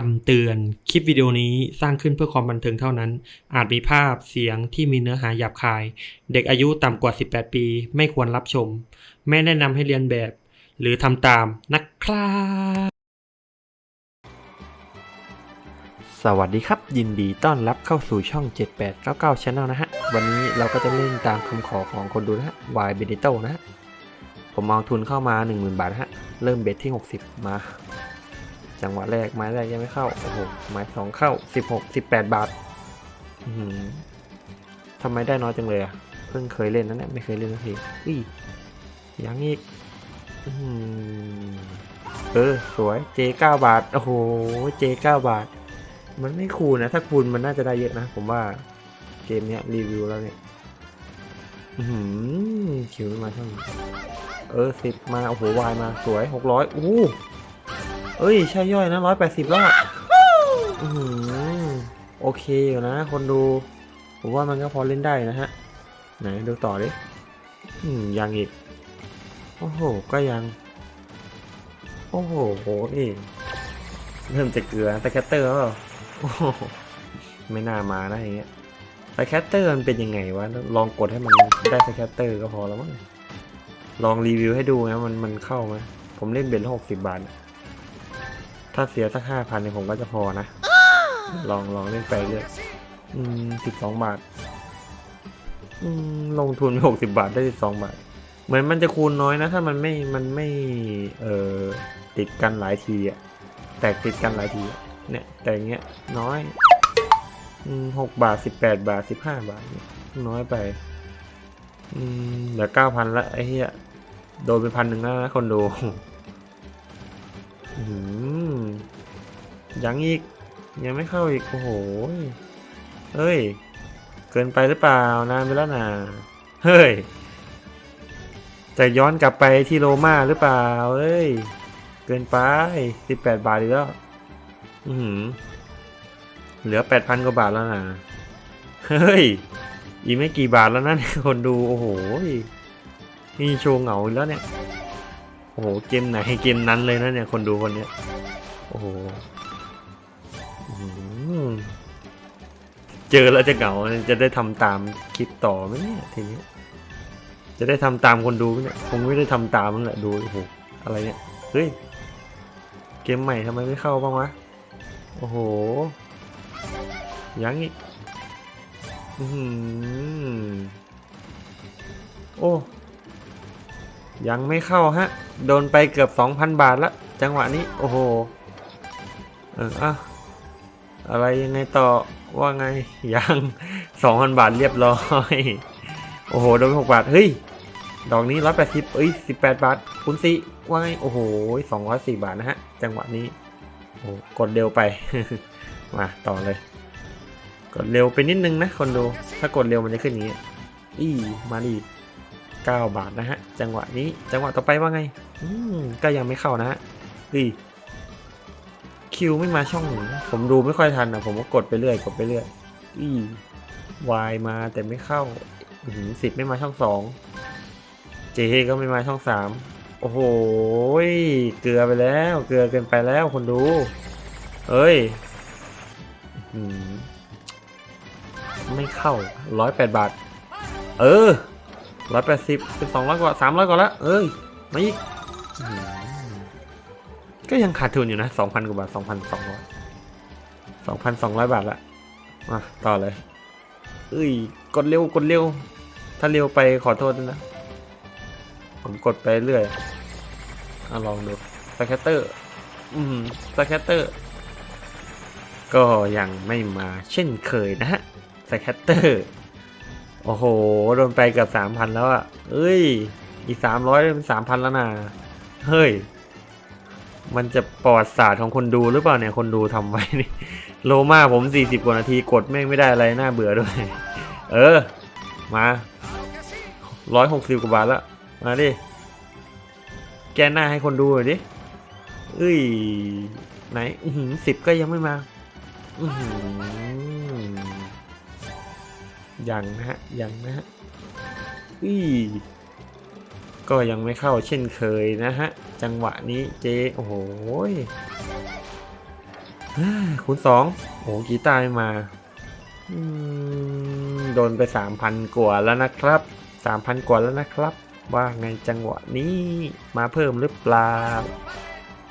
คำเตือน คลิปวิดีโอนี้สร้างขึ้นเพื่อความบันเทิงเท่านั้น อาจมีภาพเสียงที่มีเนื้อหาหยาบคาย เด็กอายุต่ำกว่า 18 ปี ไม่ควรรับชม ไม่แนะนำให้เรียนแบบ หรือทำตามนะครับสวัสดีครับ ยินดีต้อนรับเข้าสู่ช่อง 7899 Channel นะฮะ วันนี้เราก็จะเล่นตามคำขอของคนดูนะฮะ Y b e n e t o นะฮะ ผมเอาทุนเข้ามา 10,000 บาทนะฮะ เริ่มเบ็ดที่ 60 มา จังหวะแรกไม้แรกยังไม่เข้าโอ้โหไม้สองเข้า16 18บาทอื้อหือทำไมได้น้อยจังเลยอะเพิ่งเคยเล่นนะเนี่ยไม่เคยเล่นสักทีอุ้ยยังอีกอื้อหือเออสวย J 9บาท โอ้โห J 9บาท มันไม่คูณนะ ถ้าคูณมันน่าจะได้เยอะนะ ผมว่าเกมเนี้ยรีวิวแล้วเนี่ยอือหือคิวไม่มาช่างเออสิบมา โอ้โหวายมาสวยหกร้อยอู้ เอ้ย ใช่ย่อยนะร้อยแปดสิบแล้วอะอือหือโอเคอยู่นะ คนดู ผมว่ามันก็พอเล่นได้นะฮะ ไหนดูต่อดิอืมยังอีก โอ้โห ก็ยัง โอ้โหโหนี่เริ่มจะเกลือแต่แคตเตอร์แล้วเปล่าโอ้โหไม่น่ามานะอย่างเงี้ยแต่แคตเตอร์มันเป็นยังไงวะ ลองกดให้มันได้สแคตเตอร์ก็พอแล้วมั้ง ลองรีวิวให้ดูนะมันมันเข้าไหมผมเล่นเบ็ดหกสิบบาท ถ้าเสียสักห้าพันเนี่ยผมก็จะพอนะ ลองลองเล่นไปเรื่อยอืมสิบสองบาท อืมลงทุนหกสิบาทได้สิบสองบาท เหมือนมันจะคูณน้อยนะ ถ้ามันไม่มันไม่ เอ่อติดกันหลายทีอะแตกติดกันหลายทีอะเนี่ย แต่อย่างเงี้ยน้อยอืมหกบาทสิบแปดบาทสิบห้าบาทเนี่ยน้อยไปอืมเหลือเก้าพันละไอ้เหี้ยโดนไปพันหนึ่งแล้วนะคนดูอืม ยังอีก ยังไม่เข้าอีก โอ้โห เฮ้ย เกินไปหรือเปล่านานไปแล้วนะเฮ้ย จะย้อนกลับไปที่โรม่าหรือเปล่าเอ้ย เกินไปสิบแปดบาทอีกแล้ว อือหือเหลือแปดพันกว่าบาทแล้วนะเฮ้ย อีกไม่กี่บาทแล้วนะคนดู โอ้โห นี่โชว์เหงาแล้วเนี่ย โอ้โห เกมไหนเกมนั้นเลยนะเนี่ย คนดูคนเนี้ย โอ้โหเจอแล้วจะเหงา จะได้ทำตามคลิปต่อไหมเนี่ยทีนี้ จะได้ทำตามคนดูไหมเนี่ย คงไม่ได้ทำตามมันแหละ ดูโอ้โห อะไรเนี่ย เฮ้ย เกมใหม่ทำไมไม่เข้าบ้างวะ โอ้โห ยังอีก อือหือโอ้ ยังไม่เข้าฮะ โดนไปเกือบ 2,000 บาทละจังหวะนี้ โอ้โห เอออะอะไรยังไงต่อว่าไง ยัง 2,000 บาทเรียบร้อย โอ้โห โดน6บาท เฮ้ย ดอกนี้ 180เอ้ย 18 บาทคูณสี่ว่าไง โอ้โห 204 บาทนะฮะ จังหวะนี้ โอ้กดเร็วไป มาต่อเลย กดเร็วไปนิดนึงนะคนดู ถ้ากดเร็วมันจะขึ้นอย่างนี้ อีมาดี 9 บาทนะฮะ จังหวะนี้จังหวะต่อไปว่าไง อืมก็ยังไม่เข้านะฮะดีคิวไม่มาช่องหนึ่งผมดูไม่ค่อยทันนะผมก็กดไปเรื่อยกดไปเรื่อยอีวายมาแต่ไม่เข้าสิบไม่มาช่องสองเจก็ไม่มาช่องสามโอ้โหเกลือไปแล้ว เกลือเกินไปแล้วคนดู เอ้ยอืมไม่เข้าร้อยแปดบาท เออ ร้อยแปดสิบเป็นสองร้อยกว่าสามร้อยกว่าละเอ้ยมาอีกอก็ยังขาดทุนอยู่นะสองพันกว่าบาทสองพันสองร้อยสองพันสองร้อยบาทละมาต่อเลย เอ้ย กดเร็วกดเร็ว ถ้าเร็วไปขอโทษด้วยนะ ผมกดไปเรื่อยอลองดูสแคตเตอร์ อืมสแคตเตอร์ ก็ยังไม่มาเช่นเคยนะฮะสแคตเตอร์ โอ้โห โดนไปเกือบสามพันแล้วอะ่ะ เอ้ย อีกสามร้อยเป็นสามพันแล้วนะ เฮ้ย มันจะปลอดศาสตร์ของคนดูหรือเปล่าเนี่ย คนดูทำไว้นี่ โลมาผมสี่สิบกว่านาทีกดแม่งไม่ได้อะไรน่าเบื่อด้วย เออ มาร้อยหกสิบกว่าบาทแล้วมาดิ แกหน้าให้คนดูหน่อยดิ เอ้ย ไหนสิบก็ยังไม่มา อือหือ ยังนะฮะ ยังนะฮะอีก็ยังไม่เข้าเช่นเคยนะฮะ จังหวะนี้เจ โอ้โหคูณสองโอ้กีตาร์มา โดนไปสามพันกว่าแล้วนะครับสามพันกว่าแล้วนะครับ ว่าไงจังหวะนี้มาเพิ่มหรือเปล่า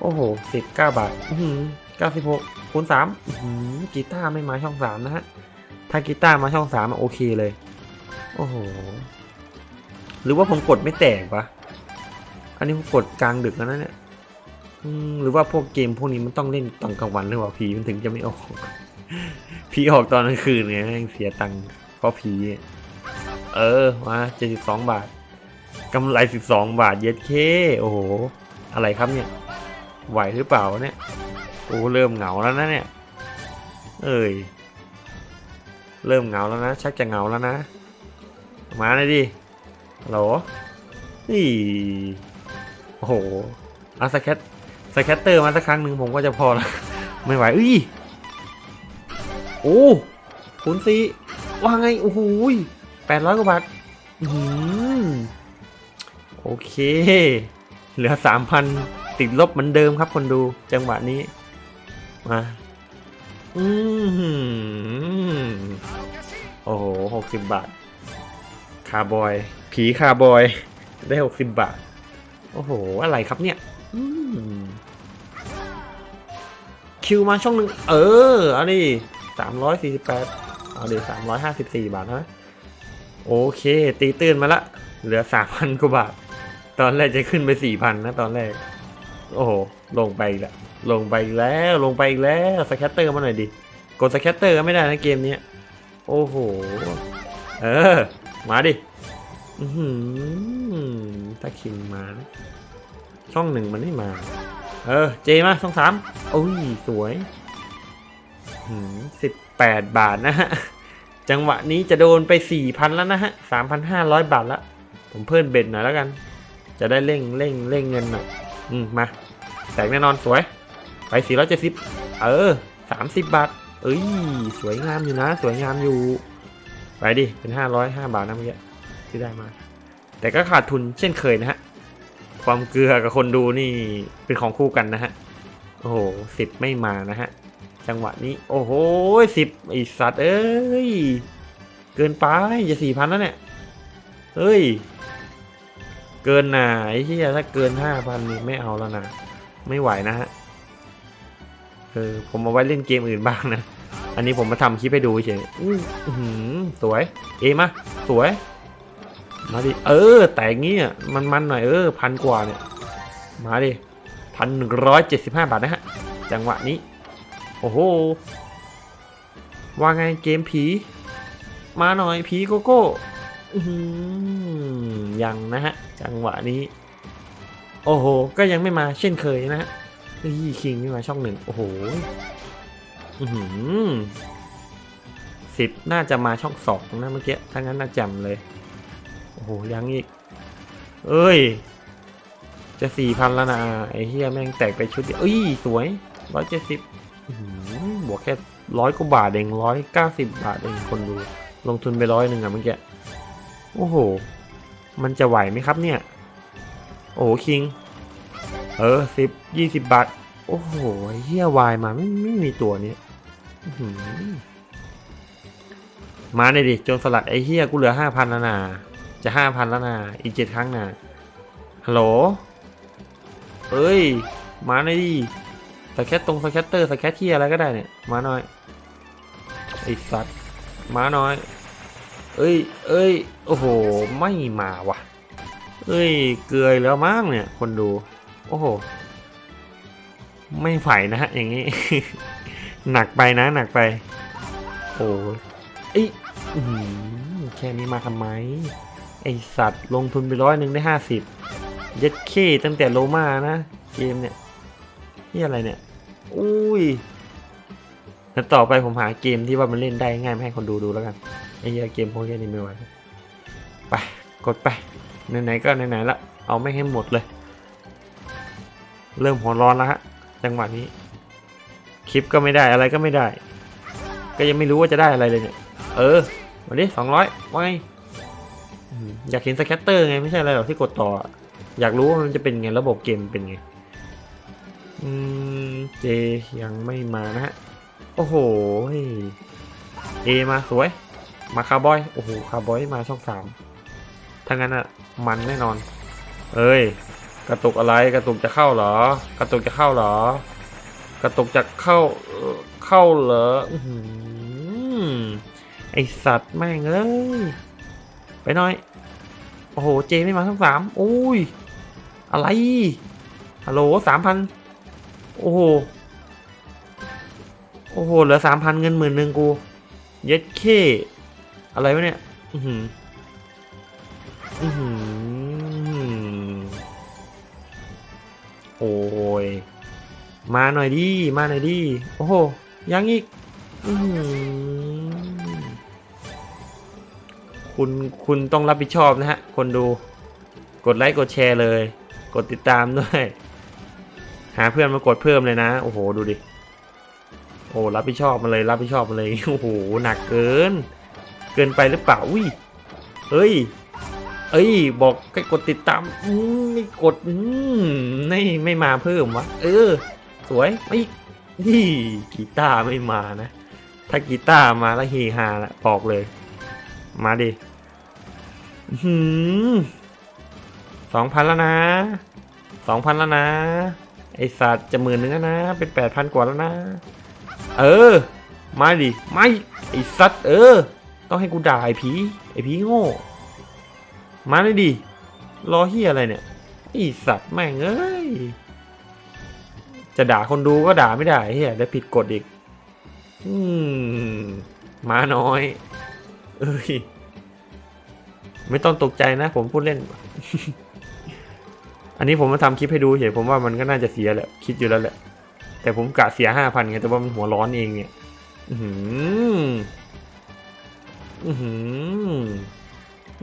โอ้โหสิบเก้าบาทเก้าสิบหกคูณสามกีตาร์ไม่มาช่องสามนะฮะ ถ้ากีตาร์มาช่องสามโอเคเลย โอ้โห หรือว่าผมกดไม่แตกวะอันนี้ผมกดกลางดึกแล้วนะเนี่ยหรือว่าพวกเกมพวกนี้มันต้องเล่นตอนกลางวันหรือเปล่าผีมันถึงจะไม่ออก ผีออกตอนกลางคืนไงแม่งเสียตังค์เพราะผี เออมาเจ็ดสิบสองบาทกำไรสิบสองบาทเย็ดเค โอ้โห อะไรครับเนี่ย ไหวหรือเปล่าเนี่ย โอ้เริ่มเหงาแล้วนะเนี่ย เอ้ย เริ่มเหงาแล้วนะ ชักจะเหงาแล้วนะ มาเลยดิฮัลโหลนี่โอ้โหเอาสแคตสแคตเตอร์มาสักครั้งหนึ่งผมก็จะพอล้วไม่ไหวอุ้ยโอ้คูณสีว่าไง โอ้โหแปดร้อยกว่าบาทอื้อหือโอเค เหลือสามพันติดลบเหมือนเดิมครับคนดูจังหวะนี้ มา อืมโอ้โหหกสิบบาท คาบอย ผีคาบอย ได้หกสิบบาท โอ้โห อะไรครับเนี่ยคิวมาช่องหนึ่งเออ เอาดิสามร้อยสี่สิบแปดเอาดิสามร้อยห้าสิบสี่บาทนะโอเค ตีตื้นมาละ เหลือสามพันกว่าบาท ตอนแรกจะขึ้นไปสี่พันนะตอนแรก โอ้โห ลงไปอีกแล้ว ลงไปอีกแล้วลงไปอีกแล้วสแคตเตอร์มาหน่อยดิกดสแคตเตอร์ก็ไม่ได้นะเกมนี้โอ้โหเออมาดิอือหือถ้าคิงมานะช่องหนึ่งมันไม่มา เออ เจมาช่องสามโอ้ย สวยสิบแปดบาทนะฮะ จังหวะนี้จะโดนไปสี่พันแล้วนะฮะสามพันห้าร้อยบาทละ ผมเพิ่มเบ็ดหน่อยแล้วกัน จะได้เร่งเร่งเร่งเงินหน่อยอืม มา แตกแน่นอนสวย ไปสี่ร้อยเจ็ดสิบเออสามสิบบาท เอ้ย สวยงามอยู่นะ สวยงามอยู่ ไปดิ เป็นห้าร้อยห้าบาทนะเมื่อกี้ที่ได้มา แต่ก็ขาดทุนเช่นเคยนะฮะ ความเกลือกับคนดูนี่เป็นของคู่กันนะฮะ โอ้โหสิบไม่มานะฮะ จังหวะนี้ โอ้โหสิบไอสัตว์ เอ้ย เกินไปจะสี่พันแล้วเนี่ย เฮ้ย เกินน่ะไอ้ที่ถ้าเกินห้าพันนี่ไม่เอาแล้วนะ ไม่ไหวนะฮะ เออผมเอาไว้เล่นเกมอื่นบ้างนะ อันนี้ผมมาทำคลิปให้ดูเฉยอือสวย เอมา สวย มาดิ เออ แต่งี้อะมันมันหน่อย เออ พันกว่าเนี่ย มาดิพันหนึ่งร้อยเจ็ดสิบห้าบาทนะฮะ จังหวะนี้ โอ้โห ว่าไงเกมผี มาหน่อยผีโกโก้อือยังนะฮะ จังหวะนี้ โอ้โห ก็ยังไม่มาเช่นเคยนะฮะ นี่คิงไม่มาช่องหนึ่งโอ้โหอือหือสิบน่าจะมาช่องสองนะเมื่อกี้ถ้างั้นน่าจำเลย โอ้โหยังอีก เอ้ย จะสี่พันแล้วนะไอ้เฮียแม่งแตกไปชุดเดียวเอ้ย สวยร้อยเจ็ดสิบบวกแค่ร้อยกว่าบาทเองร้อยเก้าสิบบาทเองคนดู ลงทุนไปร้อยหนึ่งอะเมื่อกี้ โอ้โห มันจะไหวไหมครับเนี่ย โอ้โหคิง เออสิบยี่สิบบาท โอ้โหเฮียวายมาไม่ไม่มีตัวนี้มาเลยดิโจนสลัดไอ้เฮียกูเหลือห้าพันแล้วนะจะห้าพันแล้วนะอีกเจ็ดครั้งนะฮัลโหลเอ้ย มาหน่อยดิสแคตตรงสแคตเตอร์สแคตที่อะไรก็ได้เนี่ย มาหน่อยไอ้สัตว์มาหน่อย เอ้ย เอ้ย โอ้โห ไม่มาว่ะ เอ้ย เกยแล้วมั้งเนี่ย คนดู โอ้โห ไม่ไหวนะฮะอย่างนี้ หนักไปนะ หนักไป โอ้ยไอ้แค่นี้มาทำไม ไอสัตว์ลงทุนไปร้อยหนึ่งได้ห้าสิบเย็ดเคตั้งแต่โลมานะ เกมเนี่ยนี่อะไรเนี่ย อุ้ยแล้วต่อไปผมหาเกมที่ว่ามันเล่นได้ง่ายมาให้คนดูดูแล้วกันไอ้เหี้ยเกมพวกนี้นี่ไม่ไหวไปกดไปไหนๆก็ไหนๆละเอาไม่ให้หมดเลย เริ่มหัวร้อนแล้วฮะจังหวะนี้ คลิปก็ไม่ได้อะไรก็ไม่ได้ ก็ยังไม่รู้ว่าจะได้อะไรเลยเนี่ย เออวันนี้สองร้อยว่าไงอยากเห็นสแคตเตอร์ไงไม่ใช่อะไรหรอกที่กดต่ออะอยากรู้ว่ามันจะเป็นไงระบบเกมเป็นไง อืมเจยังไม่มานะฮะ โอ้โหเอมาสวย มาคาร์บอย โอ้โหคาร์บอยมาช่องสามถ้างั้นอะมันแน่นอน เอ้ย กระตุกอะไรกระตุกจะเข้าเหรอ กระตุกจะเข้าเหรอ กระตุกจะเข้าเข้าเหรอไอสัตว์แม่งเอ้ยไปหน่อย โอ้โหเจไม่มาช่องสามอุ้ยอะไรฮัลโหลสามพันโอ้โหโอ้โหเหลือสามพันเงินหมื่นหนึ่งกู เย็ดเค อะไรวะเนี่ย อือหืออือหือ โอ้ย มาหน่อยดิ มาหน่อยดิ โอ้โห ยังอีกอคุณคุณต้องรับผิดชอบนะฮะ คนดู กดไลค์กดแชร์เลย กดติดตามด้วย หาเพื่อนมากดเพิ่มเลยนะ โอ้โห ดูดิ โอ้รับผิดชอบมาเลย รับผิดชอบมาเลย โอ้โห หนักเกิน เกินไปหรือเปล่า อุ้ย เฮ้ย เอ้ย บอกให้กดติดตามอืมไม่กดอืมไม่ไม่มาเพิ่มวะ เออ สวยไม่นี่กีตาร์ไม่มานะ ถ้ากีตาร์มาแล้วเฮฮาละบอกเลย มาดิหืมสองพันแล้วนะสองพันแล้วนะ ไอสัตว์จะหมื่นหนึ่งแล้วนะ เป็นแปดพันกว่าแล้วนะ เออ มาดิ ไม่ ไอสัตว์ เออ ต้องให้กูด่าไอผี ไอผีโง่ มาเลยดิรอเฮียอะไรเนี่ยไอสัตว์แม่งเอ้ย จะด่าคนดูก็ด่าไม่ได้เฮียได้ผิดกฎอีก อืมมาน้อย เอ้ย ไม่ต้องตกใจนะ ผมพูดเล่น อันนี้ผมมาทำคลิปให้ดูเฉยผมว่ามันก็น่าจะเสียแหละ คิดอยู่แล้วแหละ แต่ผมกะเสียห้าพันไงแต่ว่ามันหัวร้อนเองเนี่ย อือหืออือหือ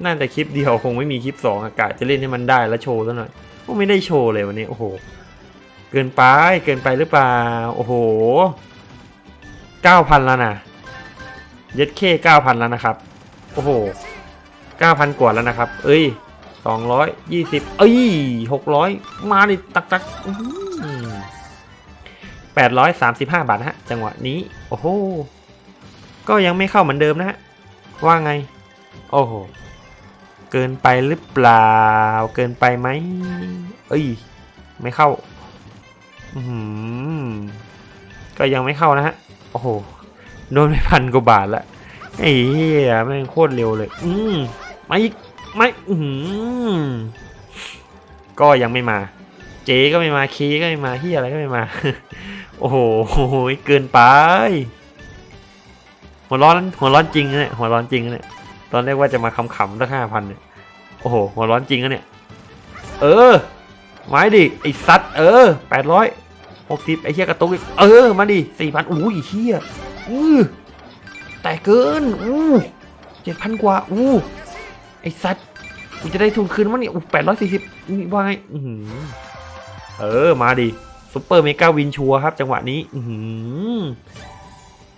น่าจะคลิปเดียวคงไม่มีคลิปสองอากาศจะเล่นให้มันได้แล้วโชว์ซะหน่อยก็ไม่ได้โชว์เลยวันนี้ โอ้โห เกินไปเกินไปหรือเปล่า โอ้โหเก้าพันแล้วนะเย็ดเคเก้าพันแล้วนะครับ โอ้โหเก้าพันกว่าแล้วนะครับ เอ้ยสองร้อยยี่สิบเอ้ยหกร้อยมาดิตักตักแปดร้อยสามสิบห้าบาทนะฮะ จังหวะนี้ โอ้โห ก็ยังไม่เข้าเหมือนเดิมนะฮะ ว่าไง โอ้โห เกินไปหรือเปล่า เกินไปไหมเอ้ย ไม่เข้า อืมก็ยังไม่เข้านะฮะ โอ้โห โดนไปพันกว่าบาทละไอ้เหี้ยแม่งโคตรเร็วเลย อืมไม่ไม่อืมก็ยังไม่มา เจก็ไม่มาเคก็ไม่มาเฮียอะไรก็ไม่มา โอ้โห เกินไป หัวร้อน หัวร้อนจริงเนี่ยหัวร้อนจริงเนี่ย อนแรกว่าจะมาขำๆตั้งห้าพันเนี่ย โอ้โห หัวร้อนจริงนะเนี่ย เออ ไม้ดิ ไอสัตว์ เออแปดร้อยหกสิบไอเฮียกระตุกอีก เออ มาดิสี่พันอู้ยเฮียอือแต่เกิน อู้เจ็ดพันกว่า อู้ ไอสัตว์กูจะได้ทุนคืนมั้งเนี่ยอู้แปดร้อยสี่สิบนี่ว่าไง อือเออ มาดิซุปเปอร์เมกาวินชัวครับ จังหวะนี้ อือ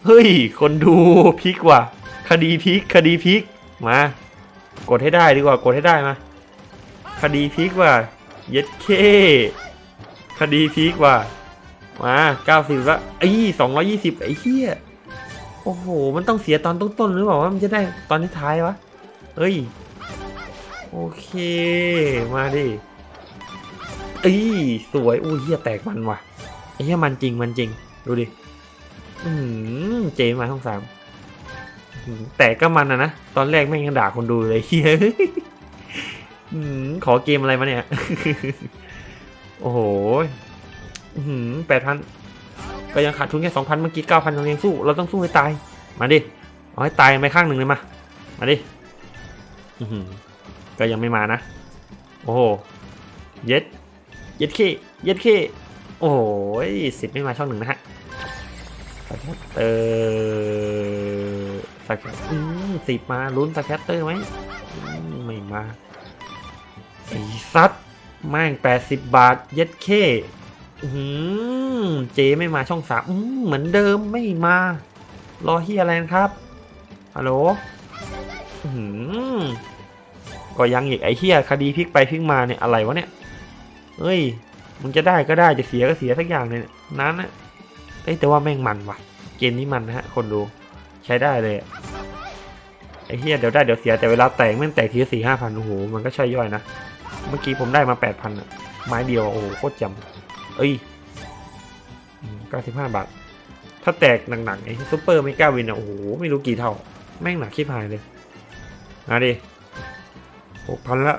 เฮ้ย คนดูพิกว่ะ คดีพิก คดีพิก มา กดให้ได้ดีกว่ากดให้ได้มา คดีพลิกว่ะเย็ดเค คดีพลิกว่ะมาเก้าสิบละไอ้สองร้อยี่สิบไอ้เหี้ย โอ้โห มันต้องเสียตอนต้นๆหรือเปล่าว่ามันจะได้ตอนท้ายวะเฮ้ย โอเค มาดิเอ้ยสวยอุ้เหี้ยแตกมันว่ะไอ้เหี้ยมันจริงมันจริง ดูดิ อืมเจมาช่องสาม แต่ก็มันอะนะ ตอนแรกแม่งยังด่าคนดูเลยเฮ้ยขอเกมอะไรมาเนี่ย โอ้โหแปดพันก็ยังขาดทุนแค่สองพันเมื่อกี้เก้าพันเรายังสู้ เราต้องสู้ให้ตาย มาดิ เอาให้ตายไปข้างหนึ่งเลยมา มาดิก็ยังไม่มานะ โอ้โห เย็ด เย็ดเคเย็ดเคโอ้โหสิบไม่มาช่องหนึ่งนะฮะเตอ สแคตอืมสิบมาลุ้นสแคตเตอร์ไหมไม่มาไอซัดแม่งแปดสิบบาทเย็ดเคอืมเจไม่มาช่องสามเหมือนเดิมไม่มา รอเฮียอะไรนะครับฮัลโหลอืมก็ยังอีกไอ้เฮียคดีพลิกไปพลิกมาเนี่ยอะไรวะเนี่ยเฮ้ยมึงจะได้ก็ได้จะเสียก็เสียสักอย่างเลยนี่ยนั้นนะเอ้แต่ว่าแม่งมันว่ะ เกมนี้มันนะฮะ คนดู ใช้ได้เลยไอ้เฮียเดี๋ยวได้เดี๋ยวเสียแต่เวลาแตกแม่งแตกทีสี่ห้าพันโอ้โหมันก็ใช่ย่อยนะ เมื่อกี้ผมได้มาแปดพันอะไม้เดียวโอ้โหโคตรจำเอ้ยเก้าสิบห้าบาท ถ้าแตกหนักๆไอ้ซุปเปอร์ไม่กล้าวินอะโอ้โหไม่รู้กี่เท่า แม่งหนักชิบหายเลยมาดิหกพันละ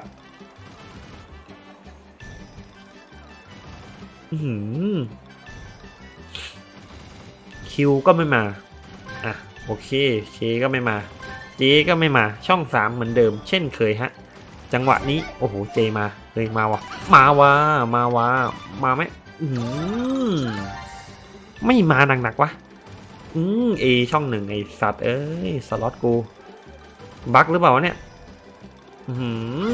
คิวก็ไม่มา อะ โอเคเคก็ไม่มา เจก็ไม่มาช่องสามเหมือนเดิม เช่นเคยฮะ จังหวะนี้โอ้โหเจมาเลยมาวะมาวะมาวะมาไหมอือหือไม่มาหนักๆวะอืมเอช่องหนึ่งไอสัตว์เอ้ยสล็อตกู บั๊กหรือเปล่าเนี่ยอื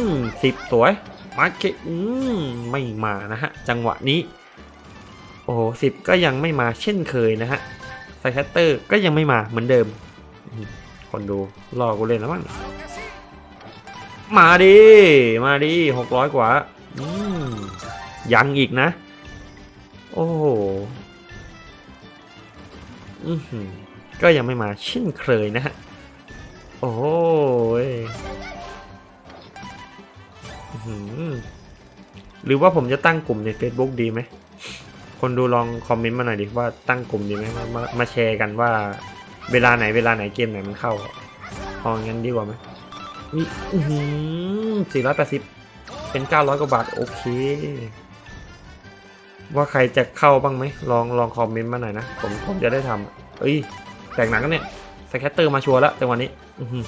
มสิบสวยมาเกอืมไม่มานะฮะ จังหวะนี้ โอ้โหสิบก็ยังไม่มาเช่นเคยนะฮะ แคตเตอร์ก็ยังไม่มาเหมือนเดิมอืมคนดูรอกูเล่นแล้วมั้งมาดิ มาดิหกร้อยกว่าอืยังอีกนะ โอ้โหก็ยังไม่มาเช่นเคยนะฮะ โอ้ยอื้อหือหรือว่าผมจะตั้งกลุ่มใน Facebook ดีไหม คนดูลองคอมเมนต์มาหน่อยดิว่าตั้งกลุ่มดีไหมมามาแชร์กันว่า เวลาไหนเวลาไหนเกมไหนมันเข้าพองั้นดีกว่าไหมมีสี่ร้อยแปดสิบเป็นเก้าร้อยกว่าบาท โอเค ว่าใครจะเข้าบ้างไหมลองลองคอมเมนต์มาหน่อยนะ ผมผมจะได้ทำเอ้ยแตกหนักกันเนี่ยสแคตเตอร์มาชัวร์แล้วจังหวะนี้ออื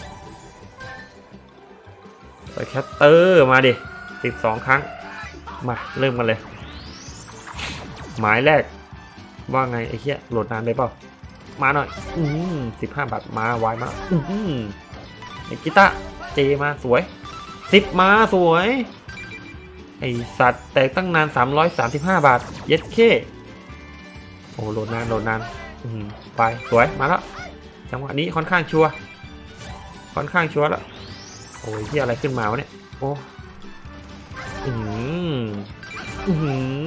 สแคตเตอร์มาดิสิบสองครั้ง มาเริ่มกันเลย หมายแรก ว่าไงไอ้เหี้ยโหลดนานไปเปล่ามาหน่อย อืมสิบห้าบาทมาไวมา อืมไอ้กีตาร์เจมาสวยสิบมาสวย ไอสัตว์แตกตั้งนานสามร้อยสามสิบห้าบาท เย็ดเคโอ้โหลดนานโหลดนาน อืมไปสวยมาแล้วจังหวะนี้ค่อนข้างชัวร์ค่อนข้างชัวร์แล้วโอ้ยที่อะไรขึ้นมาวะเนี่ยโอ้อืมอืม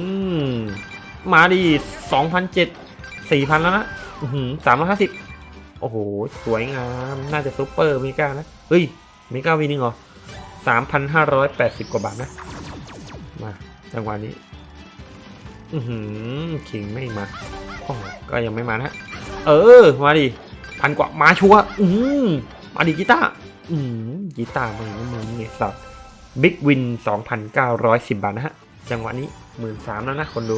มาดีสองพันเจ็ดสี่พันแล้วนะสามร้อยห้าสิบโอ้โห สวยงาม น่าจะซุปเปอร์เมกานะ เฮ้ยเมกาวีนึงเหรอสามพันห้าร้อยแปดสิบกว่าบาทนะ มาจังหวะนี้ อือหือคิงไม่มาก็ยังไม่มานะ เออ มาดิพันกว่ามาชัวอืมมาดิกีตาร์อืมกีตาร์มึงมึงเนี่ยสับบิ๊กวิน2,910บาทนะฮะ จังหวะนี้หมื่นสามแล้วนะคนดู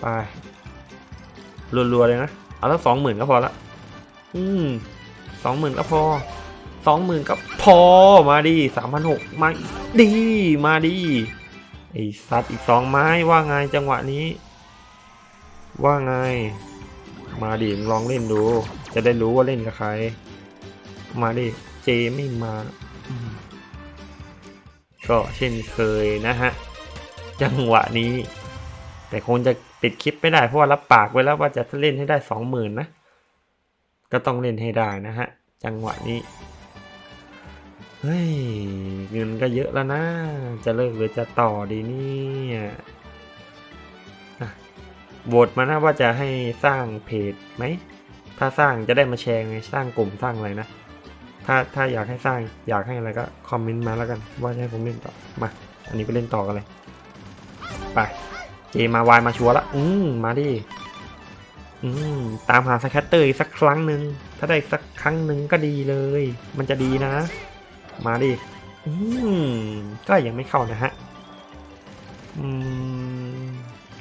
ไปรัวๆเลยนะ เอาแล้วสองหมื่นก็พอละ อืมสองหมื่นก็พอสองหมื่นก็พอมาดิสามพันหกมาดีมาดีไอสัตว์อีกสองไม้ว่าไงจังหวะนี้ ว่าไง มาดิลองเล่นดู จะได้รู้ว่าเล่นกับใคร มาดิเจไม่มาก็เช่นเคยนะฮะ จังหวะนี้ แต่คงจะ ปิดคลิปไม่ได้เพราะว่ารับปากไว้แล้วว่าจะเล่นให้ได้สองหมื่นนะ ก็ต้องเล่นให้ได้นะฮะ จังหวะนี้เฮ้ยเงินก็เยอะแล้วนะ จะเลิกหรือจะต่อดีเนี่ยอะโหวตมานะว่าจะให้สร้างเพจไหม ถ้าสร้างจะได้มาแชร์ไงสร้างกลุ่มสร้างอะไรนะ ถ้าถ้าอยากให้สร้างอยากให้อะไรก็คอมเมนต์มาแล้วกัน ว่าจะให้ผมเล่นต่อ มา อันนี้ไปเล่นต่อกันเลย ไป เจมาวายมาชัวร์ละ อืมมาดิ อืมตามหาสแคตเตอร์อีกสักครั้งหนึ่ง ถ้าได้สักครั้งหนึ่งก็ดีเลย มันจะดีนะ มาดิ อืมก็ยังไม่เข้านะฮะ อืม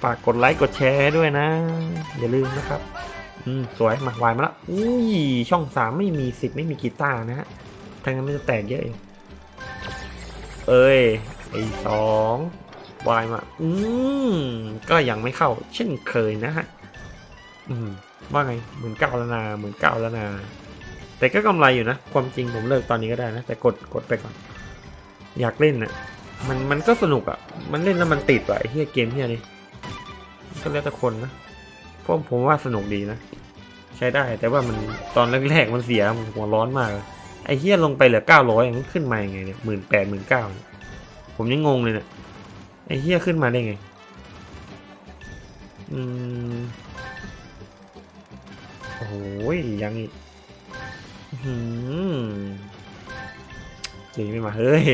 ฝากกดไลค์กดแชร์ด้วยนะ อย่าลืมนะครับ อืมสวยมาวายมาแล้วอุ้ยช่องสามไม่มีสิบไม่มีกีตาร์นะฮะทั้งนั้นมันจะแตกเยอะเองเอ้ยไอสอง วายมา อืม ก็ยังไม่เข้า เช่นเคยนะฮะ อืม ว่าไงเหมื่นเก้าแล้วนาเหมื่นเก้าแล้วนาแต่ก็กำไรอยู่นะ ความจริงผมเลิกตอนนี้ก็ได้นะ แต่กดกดไปก่อน อยากเล่นนะ่ะมันมันก็สนุกอะ่ะ มันเล่นแล้วมันติดว่ะไอ้เฮียเกมเฮียนี่ก็แล้วแต่คนนะเพราะผมว่าสนุกดีนะ ใช้ได้ แต่ว่ามันตอนแรกๆมันเสียมันหัวร้อนมากไอ้เฮียลงไปเหลือเก้าร้อยมันขึ้นมายังไงเนี่ยหมื่นแปดหมื่นเก้าผมยังงงเลยเนี่ย ไอ้เฮียขึ้นมาได้ไง อืม โอ้ยยังอีกหืมจริงไม่มา เฮ้ย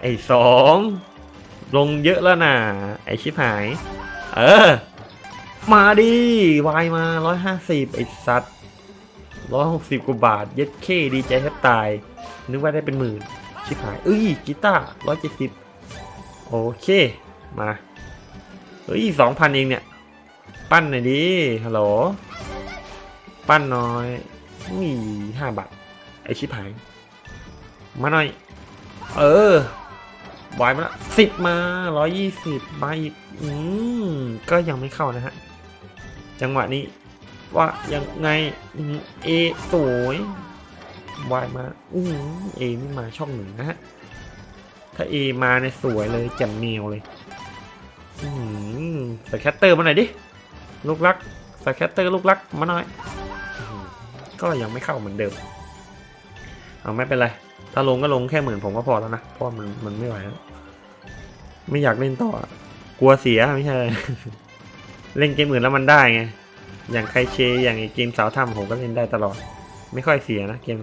ไอ้สอง ลงเยอะแล้วนะไอ้ชิบหาย เออ มาดิวายมาร้อยห้าสิบไอ้สัตว์ร้อยหกสิบกว่าบาท เย็ดเคดีใจแทบตาย นึกว่าได้เป็นหมื่น ชิบหาย เอ้ยกีตาร์ร้อยเจ็ดสิบ โอเค มา เฮ้ยสองพันเองเนี่ย ปั้นหน่อยดิ ฮัลโหล ปั้นน้อยมีห้าบาท ไอชิบหาย มาหน่อย เออวายมาละสิบมาร้อยยี่สิบมาอีก อืม ก็ยังไม่เข้านะฮะ จังหวะนี้ ว่ายังไงเอสวยวายมา อืมเอไม่มาช่องหนึ่งนะฮะ ถ้าเอมาเนี่ยสวยเลยแจ่มเนียวเลยใส่แคตเตอร์มาหน่อยดิ ลูกรักใส่แคตเตอร์ลูกรักมาหน่อยอก็ยังไม่เข้าเหมือนเดิม เอาไม่เป็นไร ถ้าลงก็ลงแค่หมื่นผมก็พอแล้วนะ เพราะมันมันไม่ไหวแล้วไม่อยากเล่นต่อ กลัวเสียไม่ใช่ เล่นเกมอื่นแล้วมันได้ไง อย่างใครเชยอย่างไอเกมสาวถ้ำผมก็เล่นได้ตลอด ไม่ค่อยเสียนะเกม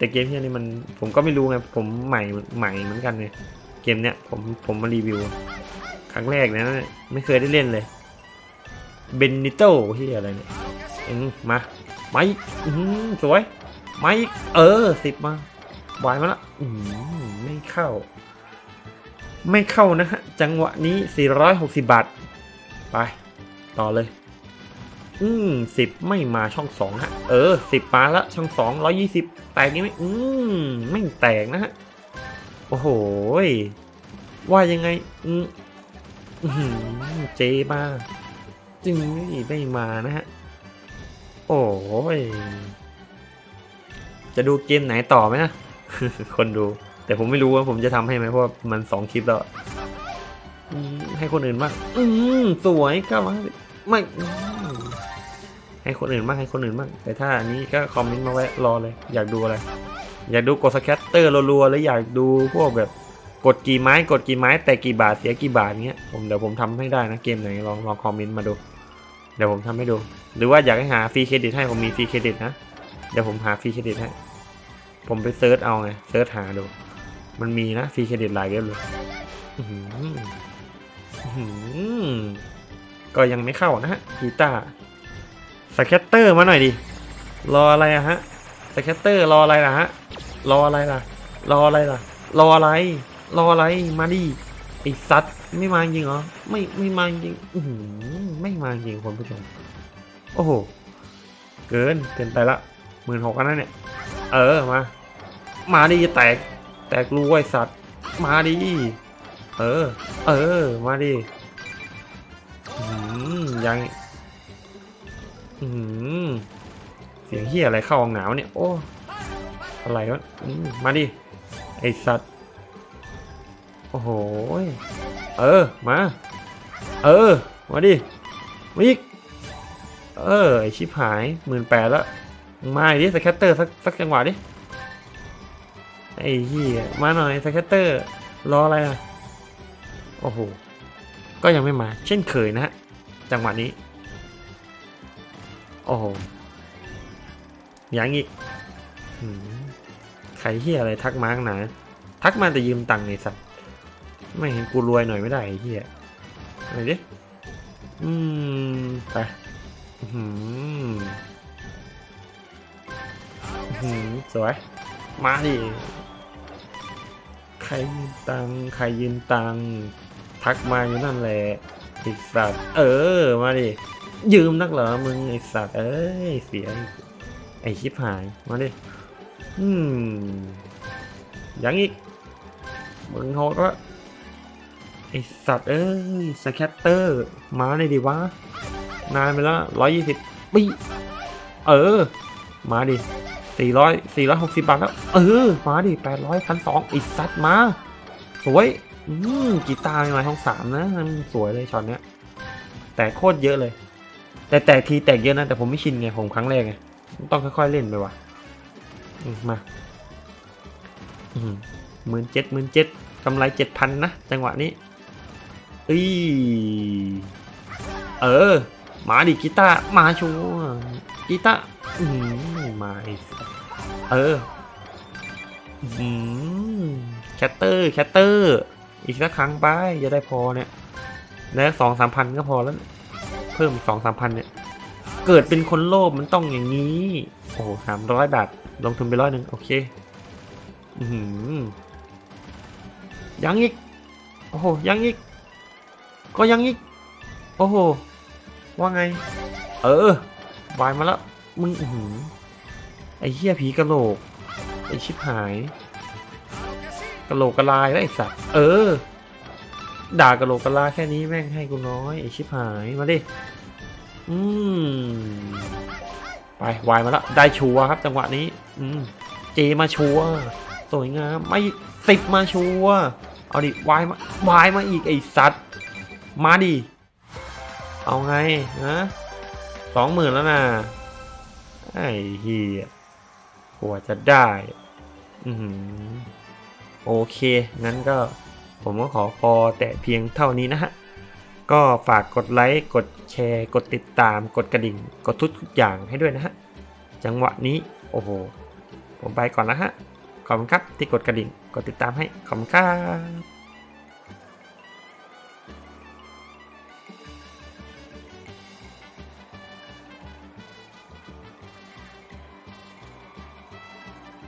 แต่เกมที่นี่มันผมก็ไม่รู้ไงผมใหม่ใหม่เหมือนกันไงเกมเนี้ยผมผมมารีวิว ครั้งแรกนะเนี่ยไม่เคยได้เล่นเลยเบนนิโต้ที่อะไรเนี่ยอืมมามาอีกอื้อหือสวยไมาอีกเออสิบมาวายมาละอืมไม่เข้า ไม่เข้านะฮะจังหวะนี้ 460 บาท ไป ต่อเลย อืมสิบไม่มาช่องสองฮะ เออสิบมาล้วช่องสองร้อยยี่สิบแตกนี่ไหมอืมไม่แตกนะฮะ โอ้โหว่ายังไง อืมเจมาจึงไม่ไม่มานะฮะ โอ้ย จะดูเกมไหนต่อไหมนะ คนดู แต่ผมไม่รู้ว่าผมจะทำให้ไหมเพราะมันสองคลิปแล้วอืมให้คนอื่นบ้างอืมสวยก็มาไม่ ให้คนอื่นบ้างให้คนอื่นบ้างแต่ถ้าอันนี้ก็คอมเมนต์มาไว้รอเลย อยากดูอะไร อยากดูกดสแคตเตอร์รัวๆแล้วอยากดูพวกแบบกดกี่ไม้กดกี่ไม้แต่กี่บาทเสียกี่บาทเงี้ยผมเดี๋ยวผมทำให้ได้นะเกมไหนลองลองคอมเมนต์มาดู เดี๋ยวผมทำให้ดู หรือว่าอยากให้หาฟรีเครดิตให้ผมมีฟรีเครดิตนะเดี๋ยวผมหาฟรีเครดิตให้ผมไปเซิร์ชเอาไงเซิร์ชหาดู มันมีนะฟรีเครดิตหลายเว็บเลยก็ยังไม่เข้านะฮะกีตาร์ แคตเตอร์มาหน่อยดิ รออะไรอะฮะสแคตเตอร์รออะไรล่ะฮะ รออะไรล่ะ รออะไรล่ะ รออะไร รออะไร มาดิไอสัตว์ไม่มาจริงเหรอ ไม่ไม่มาจริงอือหือไม่มาจริงคุณผู้ชม โอ้โห เกินเกินไปละหมื่นหกกันนั่นเนี่ย เออมา มาดิแตก แตกรู้ไอสัตว์ มาดิ เออ เออ มาดิอืมยัง เสียงเฮียอะไรเข้าห้องหนาวเนี่ย โอ้ อะไรวะมาดิ ไอสัตว์ โอ้โห เออ มา เออ มาดิมาอีกเออ ไอชิบหายหมื่นแปดแล้ว มาดิสแคตเตอร์สักสักจังหวะดิ ไอเหี้ยมาหน่อยสแคตเตอร์ รออะไรอะ โอ้โห ก็ยังไม่มา เช่นเคยนะฮะ จังหวะนี้ โอ้โหยังอีกใครเหี้ยอะไรทักมาข้างนาทักมาแต่ยืมตังค์ไอ้สัตว์ไม่เห็นกูรวยหน่อยไม่ได้ไอ้เหี้ยอะไรดิ อืม ไปอือหืมหือสวย มาดิ ใครยืมตังค์ใครยืมตังค์ทักมาอยู่นั่นแหละไอสัตว์ เออ มาดิ ยืมนักเหรอมึงไอสัตว์เอ้ยเสียไอชิบหายมาดิอืมยังอีกมึงโหดวะไอสัตว์เอ้ยสแคตเตอร์มาเลยดิวะนานไปแล้วร้อยยี่สิบปีเออ มาดิสี่ร้อยสี่ร้อยหกสิบบาทแล้วเออมาดิแปดร้อยพันสองอีสัตว์มา สวยอืมกีตาร์มาท้องสามนะ สวยเลยช็อตเนี้ย แต่โคตรเยอะเลย แต่แตกทีแตกเยอะนะแต่ผมไม่ชินไงผมครั้งแรกไงต้องค่อยๆเล่นไปว่ะมาหมื่นเจ็ดหมื่นเจ็ดกำไรเจ็ดพันนะจังหวะนี้อ้ยเออ มาดิกีตาร์มาชัวกีตาอืมมาเอออืมแคตเตอร์แคตเตอร์ อีกสักครั้งไปจะได้พอเนี่ยแล้วสองสามพันก็พอแล้ว พิ่มสองสามพันเนี่ย เกิดเป็นคนโลภมันต้องอย่างนี้ โอ้โหสามร้อยบาท ลงทุนไปร้อยหนึ่งโอเค อือหือยังอีก โอ้โห ยังอีก ก็ยังอีก โอ้โห ว่าไง เออวายมาแล้ว มึง อือหือไอ้เหี้ยผีกระโหลก ไอ้ชิบหาย กระโหลกกระลายแล้วไอ้สัตว์ เออด่ากระโหลกกระลาแค่นี้แม่งให้กูน้อยไอ้ชิบหายมาดิ อืมไปวายมาแล้วได้ชัวครับ จังหวะนี้ อืมเจมาชัวสวยงามไม่สิบมาชัวเอาดิวายมาวายมาอีกไอ้สัตว์มาดิเอาไงนะสองหมื่นแล้วนะไอ้เฮียกว่าจะได้ อืโอเค งั้นก็ผมก็ขอพอแต่เพียงเท่านี้นะฮะ ก็ฝากกดไลค์กดแชร์กดติดตาม กดกระดิ่ง กดทุกอย่างให้ด้วยนะฮะ จังหวะนี้โอ้โห ผมไปก่อนนะฮะ ขอบคุณครับที่กดกระดิ่ง กดติดตามให้ ขอบคุณครับ